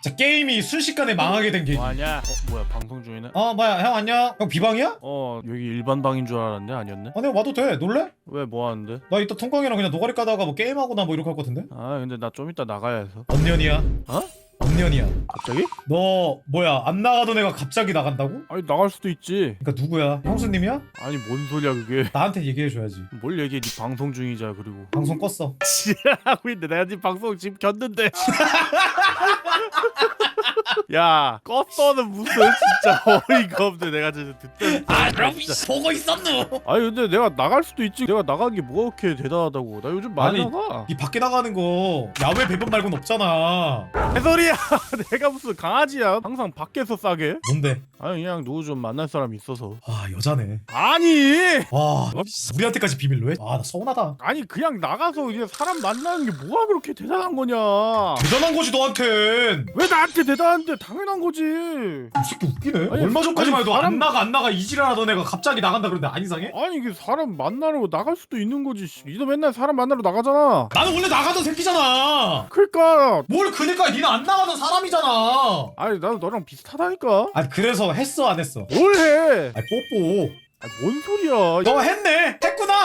자 게임이 순식간에 망하게 된 게. 뭐하냐? 어 뭐야 방송 중이네? 어 뭐야 형 안녕. 형 비방이야? 어 여기 일반 방인 줄 알았는데 아니었네? 아 내가 와도 돼. 놀래? 왜 뭐 하는데? 나 이따 통광이랑 그냥 노가리 까다가 뭐 게임하거나 뭐 이렇게 할 것 같은데? 아 근데 나 좀 이따 나가야 해서 언년이야. 어? 언년이야. 갑자기? 너 뭐야 안 나가던 애가 갑자기 나간다고? 아니 나갈 수도 있지 그러니까 누구야? 형수님이야? 아니 뭔 소리야 그게 나한테 얘기해줘야지. 뭘 얘기해 네 방송 중이자 그리고 방송 껐어. 지랄하고 있는데 내가 지금 방송 지금 켰는데 야 껐어는 무슨 진짜 어이가 없네 내가 진짜 듣던 아 그럼 보고 있었노. 아니 근데 내가 나갈 수도 있지 내가 나간 게 뭐가 그렇게 대단하다고 나 요즘 많이 아니, 나가 이 밖에 나가는 거 야외 배변 말고는 없잖아. 개소리야 내가 무슨 강아지야 항상 밖에서 싸게 뭔데? 아니 그냥 누구 좀 만날 사람이 있어서 아 여자네. 아니 와 우리한테까지 비밀로 해? 아나 서운하다. 아니 그냥 나가서 그냥 사람 만나는 게 뭐가 그렇게 대단한 거냐 대단한 거지 너한텐. 왜 나한테 대단한데 당연한 거지 이 새끼 웃기네. 아니, 얼마 전까지만 해도 사람- 안 나가 안 나가 이지랄하던 애가 갑자기 나간다 그러는데 안 이상해? 아니 이게 사람 만나러 나갈 수도 있는 거지 씨. 니도 맨날 사람 만나러 나가잖아 나는 원래 나가던 새끼잖아. 그러니까 뭘 그니까 니는 안 나가던 사람이잖아. 아니 나도 너랑 비슷하다니까 아니 그래서 했어 안 했어? 뭘 해 아니 뽀뽀. 아니 뭔 소리야 너 했네. 했구나.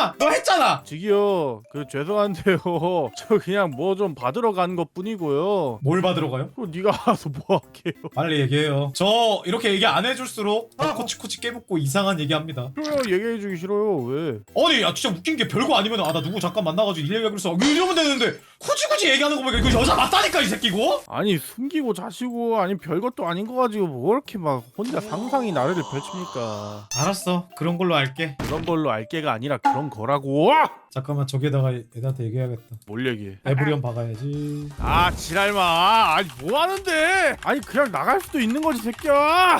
너 했잖아. 저기요. 그 죄송한데요. 저 그냥 뭐 좀 받으러 간 것 뿐이고요. 뭘 받으러 가요? 그럼 네가 알아서 뭐 할게요. 빨리 얘기해요. 저 이렇게 얘기 안 해줄수록 더 코치코치 깨묻고 이상한 얘기합니다. 그래요 얘기해주기 싫어요. 왜? 아니 야 진짜 웃긴 게 별거 아니면 아 나 누구 잠깐 만나가지고 일 얘기하고 있어. 이러면 되는데 굳이 굳이 얘기하는 거 보니까 이거 여자 맞다니까 이 새끼고. 아니 숨기고 자시고 아니 별것도 아닌 거 가지고 뭐 이렇게 막 혼자 상상이 나래를 펼칩니까? 알았어. 그런 걸로 알게. 그런 걸로 알게가 아니라 그런 거라고 잠깐만 저기에다가 애한테 얘기해야겠다. 뭘 얘기해? 에브리언 박아야지. 아 지랄마. 아니 뭐 하는데? 아니 그냥 나갈 수도 있는 거지 새끼야.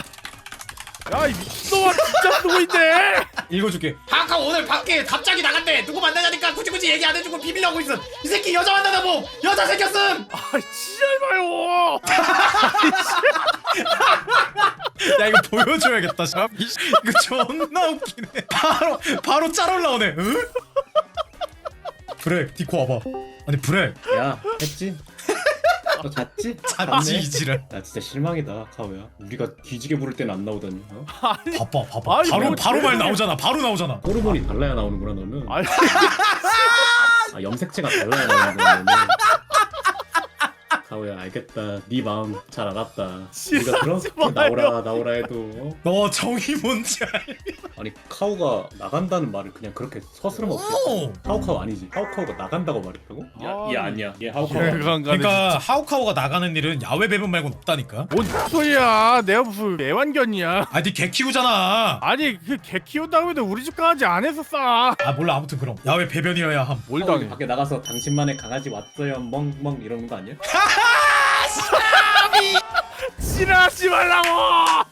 야이 미친놈아 진짜 있네 읽어줄게. 아까 오늘 밖에 갑자기 나간대. 누구 만나자니까 굳이 굳이 얘기 안 해주고 비밀하고 있어. 이 새끼 여자 만나다 뭐 여자 생겼음. 아 지랄마요. 야 이거 보여줘야겠다 샵 이거 존나 웃기네. 바로 바로 짤 올라오네. 응? 브렉 디코 와봐. 아니 브렉 야 했지? 너 잤지? 잤지 이지랄. 나 진짜 실망이다 카오야. 우리가 뒤지게 부를 때는 안 나오다니 어? 아니 봐봐 봐봐. 아니, 바로 뭐 바로 말 나오잖아 바로 나오잖아. 호르몬이 달라야 나오는구나 너는. 아니. 아 염색체가 달라야 나오는구나 너는. 카오야 알겠다. 네 마음 잘 알았다. 우리가 그렇게 마요. 나오라 나오라 해도 어? 너 정이 뭔지 알 아니 카오가 나간다는 말을 그냥 그렇게 서스럼없이 오! 하우카오 아니지. 하우카오가 나간다고 말했다고? 아, 얘 아니야. 얘 하우카오. 그러니까 하우카오가 나가는 일은 야외 배변 말고는 없다니까? 뭔 소리야? 내가 무슨 애완견이야? 아니 개 키우잖아. 아니 그 개 키운다고 해도 우리 집 강아지 안에서 싸. 아 몰라. 아무튼 그럼. 야외 배변이어야 함. 뭘 당해? 밖에 나가서 당신만의 강아지 왔어요. 멍멍 이러는 거 아니야? 지랄하지 말라고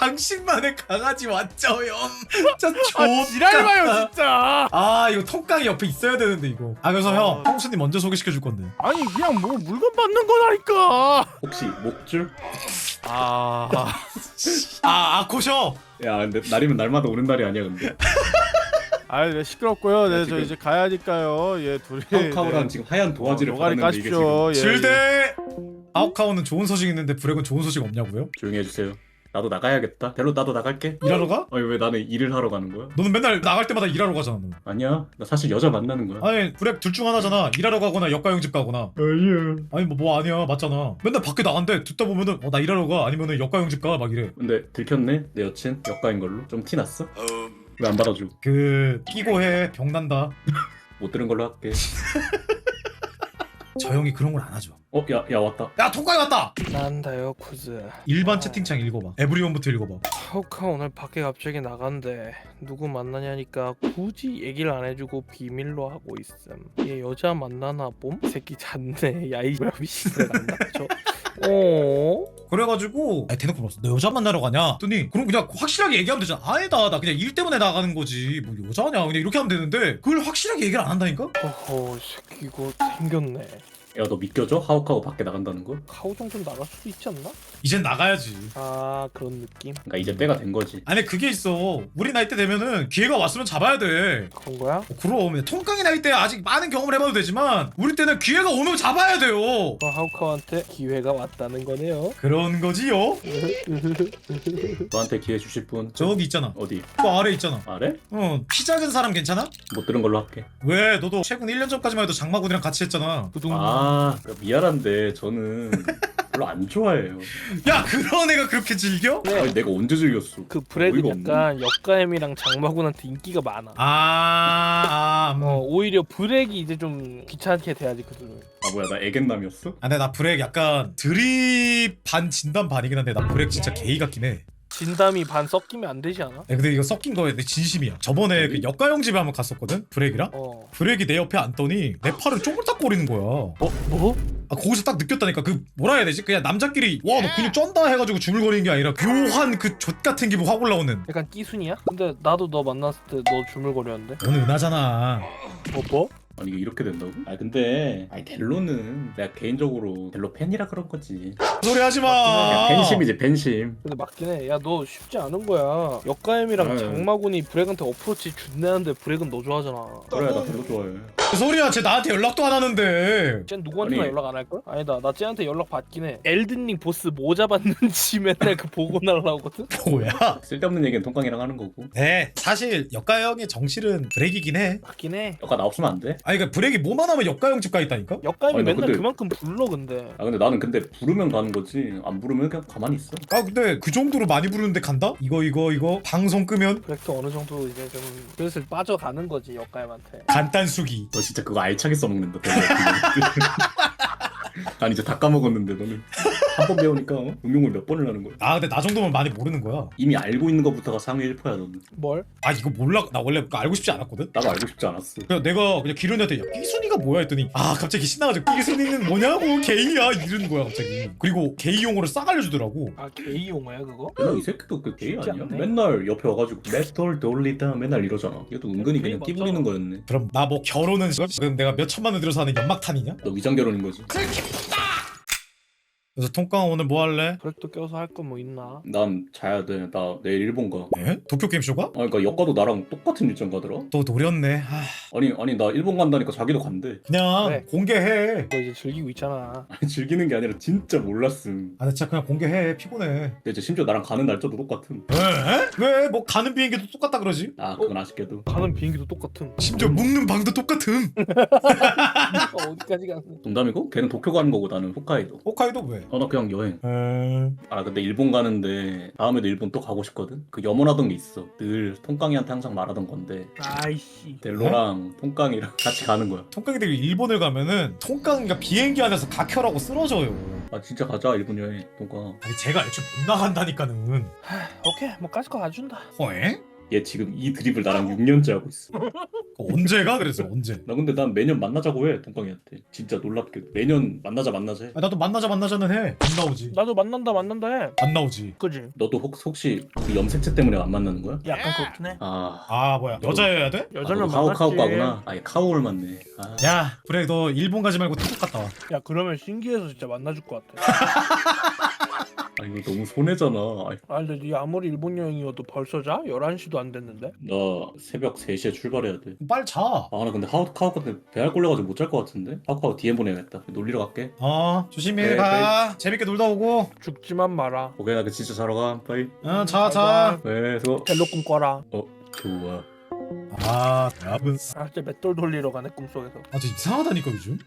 당신만의 강아지 왔죠요. 진짜 아 지랄마요 족같다. 진짜. 아 이거 통깡이 옆에 있어야 되는데 이거. 아 그래서 형 형수님 먼저 소개시켜 줄 건데. 아니 그냥 뭐 물건 받는 거라니까. 혹시 목줄? 아. 아 아코셔. 야 근데 날이면 날마다 오는 날이 아니야 근데. 아이 네, 시끄럽고요. 네 저 지금 이제 가야니까요. 예 둘이. 하우카우랑 네. 지금 하얀 도화지를 어, 노가리 받았는데 이게 지금 까십시오 예, 예. 질대! 하우카오는 좋은 소식 있는데 브렉은 좋은 소식 없냐고요? 조용히 해주세요 나도 나가야겠다. 별로 나도 나갈게. 일하러 가? 아니 왜 나는 일을 하러 가는 거야? 너는 맨날 나갈 때마다 일하러 가잖아 너. 아니야. 나 사실 여자 만나는 거야. 아니 브렉 둘중 하나잖아. 일하러 가거나 역가용 집 가거나. 아니야. 아니 뭐, 뭐 아니야. 맞잖아. 맨날 밖에 나간대. 듣다 보면은 어 나 일하러 가? 아니면은 역가용 집 가? 막 이래. 근데 들켰네? 내 여친? 역가인 걸로? 좀 티 났어? 왜 안 받아줘? 그 끼고 해. 병난다. 못 들은 걸로 할게. 저 형이 그런 걸 안 하죠 어? 야, 야 왔다. 야 통깡이 왔다! 난다요 쿠즈. 일반 채팅창 읽어봐. 에브리원부터 읽어봐. 하우카 오늘 밖에 갑자기 나간대. 누구 만나냐니까 굳이 얘기를 안 해주고 비밀로 하고 있음. 얘 여자 만나나 봄? 새끼 잤네. 야이 뭐야 미친새 안 닥쳐 어? 그래가지고 아니 대놓고 물었어. 너 여자 만나러 가냐? 했더니 그럼 그냥 확실하게 얘기하면 되잖아. 아니다 나 그냥 일 때문에 나가는 거지. 뭐 여자냐? 그냥 이렇게 하면 되는데 그걸 확실하게 얘기를 안 한다니까? 어허 이 새끼 이거 생겼네 야 너 믿겨져? 하우카우 밖에 나간다는 거? 카우 정도는 나갈 수도 있지 않나? 이젠 나가야지. 아 그런 느낌. 그러니까 이제 때가 된 거지. 아니 그게 있어. 우리 나이 때 되면은 기회가 왔으면 잡아야 돼. 그런 거야? 어, 그럼. 통깡이 나이 때 아직 많은 경험을 해봐도 되지만 우리 때는 기회가 오면 잡아야 돼요. 그럼 하우카한테 기회가 왔다는 거네요. 그런 거지요? 너한테 기회 주실 분? 저기 있잖아. 어디? 그 아래 있잖아. 아래? 어 피 작은 사람 괜찮아? 못 들은 걸로 할게. 왜? 너도 최근 1년 전까지만 해도 장마군이랑 같이 했잖아. 부둥 아 그러니까 미안한데 저는 별로 안 좋아해요 야 그런 애가 그렇게 즐겨? 네. 아니 내가 언제 즐겼어 그 어이가 없네. 약간 역가엠이랑 장마군한테 인기가 많아 아, 아, 음. 어 오히려 브렉이 이제 좀 귀찮게 돼야지 그들은 아 뭐야 나 애견남이었어? 아, 근데 나 브렉 약간 드립 반 진담 반이긴 한데 나 브렉 진짜 게이 같긴 해. 진담이 반 섞이면 안 되지 않아? 야, 근데 이거 섞인 거에 내 진심이야. 저번에 그 역가형 집에 한번 갔었거든. 브렉이랑. 어 브렉이 내 옆에 앉더니 내 팔을 쪼물딱거리는 거야. 어? 뭐? 아, 거기서 딱 느꼈다니까. 그 뭐라 해야 되지? 그냥 남자끼리 와 너 근육 쩐다 해가지고 주물거리는 게 아니라 묘한 그족 같은 기분 확 올라오는. 약간 끼순이야? 근데 나도 너 만났을 때 너 주물거렸는데 너는 은하잖아. 뭐 뭐? 아니 이게 이렇게 된다고? 아 근데 아니 델로는 내가 개인적으로 델로 팬이라 그런 거지 그 소리 하지 마. 그냥 팬심이지 팬심 근데 맞긴 해 야 너 쉽지 않은 거야 역가엠이랑 아유. 장마군이 브렉한테 어프로치 준내는데 브렉은 너 좋아하잖아 그래 나 델로 좋아해 그 소리야. 쟤 나한테 연락도 안 하는데. 쟤 누구한테나 아니. 연락 안 할걸? 아니다 나 쟤한테 연락 받긴 해 엘든링 보스 뭐 잡았는지 맨날 그 보고 날라오거든? 뭐야? 쓸데없는 얘기는 통깡이랑 하는 거고 네, 사실 역가형의 정실은 브렉이긴 해. 맞긴 해 너가 나 없으면 안 돼? 아니 그러니까 브렉이 뭐만 하면 역가형 집 가 있다니까? 역가엠이 아니, 나 맨날 근데- 그만큼 불러 근데 아 근데 나는 근데 부르면 가는 거지 안 부르면 그냥 가만히 있어 아 근데 그 정도로 많이 부르는데 간다? 이거 이거 이거 방송 끄면 브렉도 어느 정도 이제 좀 슬슬 빠져가는 거지 역가엠한테 간단수기 너 진짜 그거 알차게 써먹는다 아니 이제 다 까먹었는데 너는 한 번 배우니까 어? 응용을 몇 번을 하는 거야 아 근데 나 정도면 많이 모르는 거야 이미 알고 있는 것부터가 상위 1%야 너는 뭘? 아 이거 몰라 나 원래 그거 알고 싶지 않았거든? 나도 알고 싶지 않았어 그래서 내가 그냥 기련이한테 야 끼순이가 뭐야 했더니 아 갑자기 신나가지고 끼순이는 뭐냐고 게이야 이러는 거야 갑자기 그리고 게이 용어를 싹 알려주더라고 아 게이 용어야 그거? 맨날 이 새끼도 그 게이 쉽지 아니야? 않네. 맨날 옆에 와가지고 맷돌 돌리다 맨날 이러잖아 얘도 은근히 게이 그냥 끼 맞잖아. 부리는 거였네 그럼 나 뭐 결혼은 지금 내가 몇 천만 원 들여서 하는 연막탄이냐? 너 위장 결혼인 거지 그 래서 통깡 오늘 뭐 할래? 브렉도 껴서 할 거 뭐 있나? 난 자야 돼 나 내일 일본 가 네? 도쿄 게임쇼 가? 아 그러니까 역가도 나랑 똑같은 일정 가더라 또 노렸네 아, 아니 아니 나 일본 간다니까 자기도 간대 그냥 네. 공개해 너 이제 즐기고 있잖아 아니 즐기는 게 아니라 진짜 몰랐음 아 진짜 그냥 공개해 피곤해 근데 이제 심지어 나랑 가는 날짜도 똑같음 왜? 왜? 뭐 가는 비행기도 똑같다 그러지? 아 그건 아쉽게도 가는 비행기도 똑같음 심지어 묵는 방도 똑같음 어, 어디까지 가는 농담이고? 걔는 도쿄 가는 거고 나는 홋카이도 홋카이도 왜? 어나 그냥 여행. 에... 아 근데 일본 가는데 다음에도 일본 또 가고 싶거든? 그 염원하던 게 있어. 늘 통깡이한테 항상 말하던 건데. 아이씨. 델로랑 통깡이랑 같이 가는 거야. 통깡이들이 일본을 가면은 통깡이가 비행기 안에서 각혈하고 쓰러져요. 아 진짜 가자 일본 여행. 통깡. 아니 제가 애초에 못 나간다니까는. 오케이. 뭐 까짓 거 가준다. 허에? 얘 지금 이 드립을 나랑 6년째 하고 있어 언제가? 그래서 언제? 나 근데 난 매년 만나자고 해 통깡이한테 진짜 놀랍게 매년 만나자 만나자 해 아, 나도 만나자 만나자는 해. 안 나오지. 나도 만난다 만난다 해 안 나오지. 그지? 너도 혹, 혹시 그 염색체 때문에 안 만나는 거야? 약간 그렇긴 해 아 아 뭐야 여자여야 돼? 여자면 아, 카오 만났지 카오과구나 아얘 카오를 만네 아, 야 그래 너 일본 가지 말고 태국 갔다 와. 야 그러면 신기해서 진짜 만나줄 것 같아 아 이거 너무 손해잖아 아이, 아 근데 니 아무리 일본 여행이어도 벌써 자? 11시도 안 됐는데? 나 새벽 3시에 출발해야 돼 빨리 자. 아 나 근데 하우 때문에 배알 꼴려가지고 못 잘 것 같은데 카오카오 DM 보내야겠다 놀리러 갈게 어 조심히 네, 가. 재밌게 놀다 오고. 죽지만 마라 오케이 나그 진짜 자러 가 빠이 어자 자. 네 수고 벨로 꿈 꿔라 어 좋아 아 여러분. 아 진짜 맷돌 돌리러 가네 꿈속에서 아저 이상하다니까 요즘.